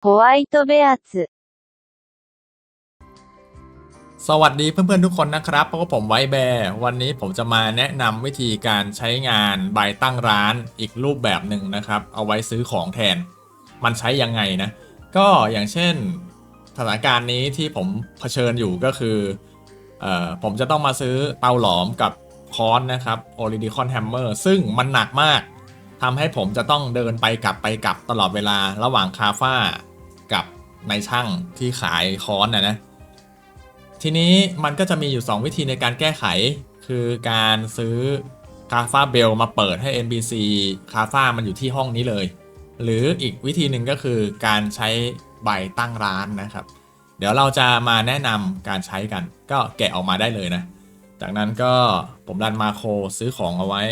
ホワイトベアツ สวัสดีเพื่อนๆทุกคนนะครับเพราะว่าผมไว้แบร์วันนี้ผมจะมาแนะนำวิธีการใช้งานใบตั้งร้านอีกรูปแบบหนึ่งนะครับ เอาไว้ซื้อของแทน มันใช้ยังไงนะ ก็อย่างเช่นสถานการณ์นี้ที่ผมเผชิญอยู่ก็คือเอ่อผมจะต้องมาซื้อเตาหลอมกับค้อนนะครับ o r i d i c o n Hammer ซึ่งมันหนักมากทำให้ผมจะต้องเดินไปกลับไปกลับตลอดเวลาระหว่างคาฟ้า กับนายช่างที่ขายค้อนนะนะ ทีนี้มันก็จะมีอยู่ 2 วิธีในการแก้ไข คือการซื้อคาฟ้าเบลมาเปิดให้ NBC คาฟ้ามันอยู่ที่ห้องนี้เลย หรืออีกวิธีหนึ่งก็คือการใช้ใบตั้งร้านนะครับ เดี๋ยวเราจะมาแนะนำการใช้กัน ก็แกะออกมาได้เลยนะ จากนั้นก็ผมรันมาโครซื้อของเอาไว้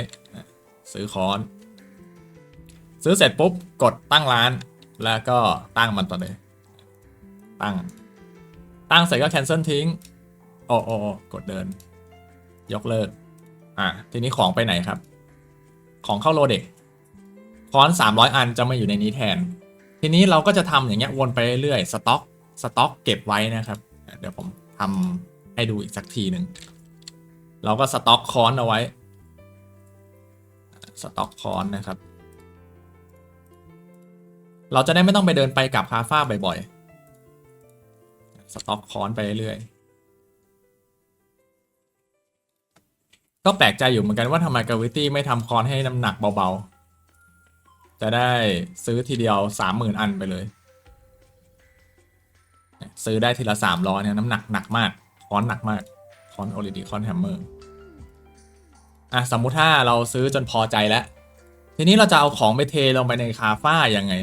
ซื้อค้อน ซื้อเสร็จปุ๊บกดตั้งร้าน แล้วก็ตั้งมันต่อเลย ตั้ง ตั้งเสร็จก็ cancel ทิ้งโอ้โอ้โอ้กดเดิน ยกเลิก อะ ทีนี้ของไปไหนครับ ของเข้าโลเด็กคอน300 อันจะมาอยู่ในนี้แทน ทีนี้เราก็จะทำอย่างเงี้ยวนไปเรื่อยๆ สต็อก สต็อกเก็บไว้นะครับ เดี๋ยวผมทำให้ดูอีกสักทีหนึ่ง เราก็สต็อกคอนเอาไว้ สต็อกคอนนะครับ เราจะได้ไม่ต้องไปเดินไปกลับคาฟ้าบ่อยๆ สต็อกคอนไปเรื่อยๆ ก็แปลกใจอยู่เหมือนกันว่าทำไมกาวิตี้ไม่ทำคอนให้น้ำหนักเบาๆ จะได้ซื้อทีเดียวสามหมื่นอันไปเลย ซื้อได้ทีละสามร้อยเนี่ยน้ำหนักหนักมาก คอนหนักมาก คอนโอลิดีคอนแฮมเมอร์อะสมมุติถ้าเราซื้อจนพอใจแล้ว ทีนี้เราจะเอาของไปเทลงไปในคาฟ้ายังไง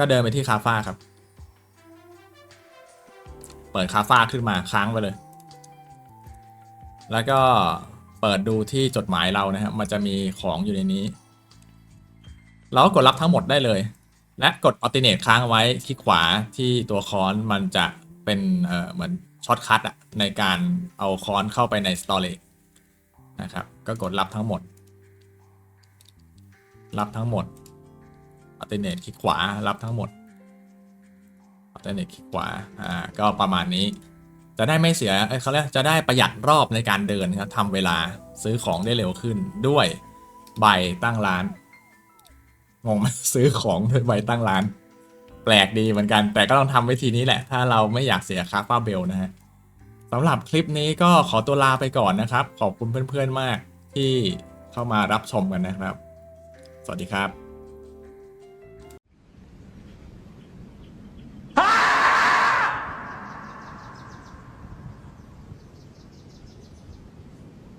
ก็เดินไปที่คาฟ้าครับ เปิดคาฟ้าขึ้นมาค้างไปเลย แล้วก็เปิดดูที่จดหมายเรานะครับมันจะมีของอยู่ในนี้ เราก็กดรับทั้งหมดได้เลย และกด alternate ค้างไว้ที่ขวาที่ตัวค้อนมันจะเป็นเอ่อเหมือนช็อตคัทอะในการเอาค้อนเข้าไปใน storage นะครับ ก็กดรับทั้งหมด รับทั้งหมด alternate คลิกขวารับทั้งหมด alternate คลิกขวาอ่าก็ประมาณนี้ จะได้ไม่เสียเขาเรียกจะได้ประหยัดรอบในการเดินครับทำเวลาซื้อของได้เร็วขึ้นด้วยใบตั้งร้านงงไหมซื้อของด้วยใบตั้งร้าน แปลกดีเหมือนกัน แต่ก็ต้องทำวิธีนี้แหละ ถ้าเราไม่อยากเสียค่าฟ้าเบลนะฮะสำหรับคลิปนี้ก็ขอตัวลาไปก่อนนะครับ ขอบคุณเพื่อนๆมากที่เข้ามารับชมกันนะครับ สวัสดีครับ